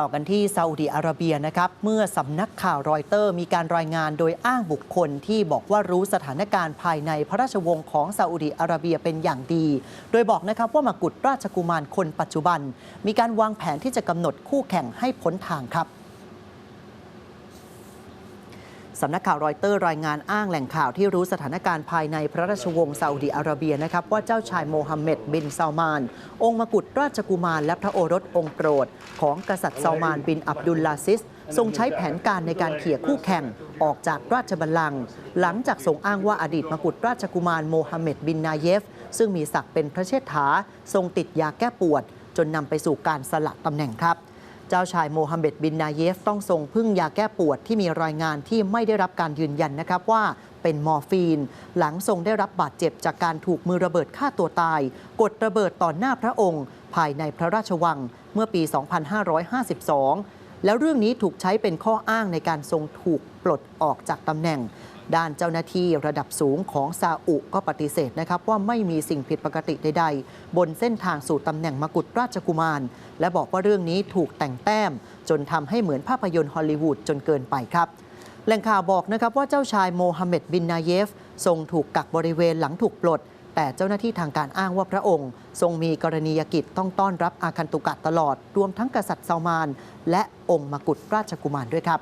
ต่อกันที่ซาอุดีอาระเบียนะครับเมื่อสำนักข่าวรอยเตอร์มีการรายงานโดยอ้างบุคคลที่บอกว่ารู้สถานการณ์ภายในพระราชวงศ์ของซาอุดีอาระเบียเป็นอย่างดี โดยบอกนะครับว่ามากุฎราชกุมารคนปัจจุบัน มีการวางแผนที่จะกำหนดคู่แข่งให้พ้นทางครับ สำนักข่าวรอยเตอร์รายงานอ้างแหล่งข่าวที่รู้สถานการณ์ภายในพระราชวงศ์ซาอุดีอาระเบียนะครับว่าเจ้าชายโมฮัมเหม็ดบินซาลมาน องค์มกุฎราชกุมารและพระโอรสองค์โปรด ของกษัตริย์ซาลมานบินอับดุลลาซิสทรงใช้แผนการในการเขี่ยคู่แข่งออกจากราชบัลลังก์หลังจากทรงอ้างว่าอดีตมกุฎราชกุมารโมฮัมเหม็ดบินนาเยฟ ซึ่งมีศักดิ์เป็นพระเชษฐา ทรงติดยาแก้ปวด จนนำไปสู่การสละตำแหน่งครับ เจ้าชายโมฮัมเหม็ดบินนาเยฟต้องทรงพึ่งยาแก้ปวดที่มีรายงานที่ไม่ได้รับการยืนยันนะครับว่าเป็นมอร์ฟีน หลังทรงได้รับบาดเจ็บจากการถูกมือระเบิดฆ่าตัวตาย กดระเบิดต่อหน้าพระองค์ ภายในพระราชวังเมื่อปี 2552 แล้วเรื่องนี้ถูกใช้เป็นข้ออ้างในการทรงถูกปลดออกจากตำแหน่ง ด้านเจ้าหน้าที่ระดับสูงของซาอุก็ปฏิเสธนะครับว่าไม่มีสิ่งผิดปกติใดๆ บนเส้นทางสู่ตำแหน่งมกุฎราชกุมาร และบอกว่าเรื่องนี้ถูกแต่งแต้ม จนทำให้เหมือนภาพยนตร์ฮอลลีวูดจนเกินไปครับแหล่งข่าวบอกนะครับว่าเจ้าชายโมฮัมเหม็ดบินนาเยฟทรงถูกกักบริเวณหลังถูกปลด แต่เจ้าหน้าที่ทางการอ้างว่าพระองค์ ทรงมีกรณียกิจต้องต้อนรับอาคันตุกะตลอด รวมทั้งกษัตริย์ซามาน และองค์มกุฎราชกุมารด้วยครับ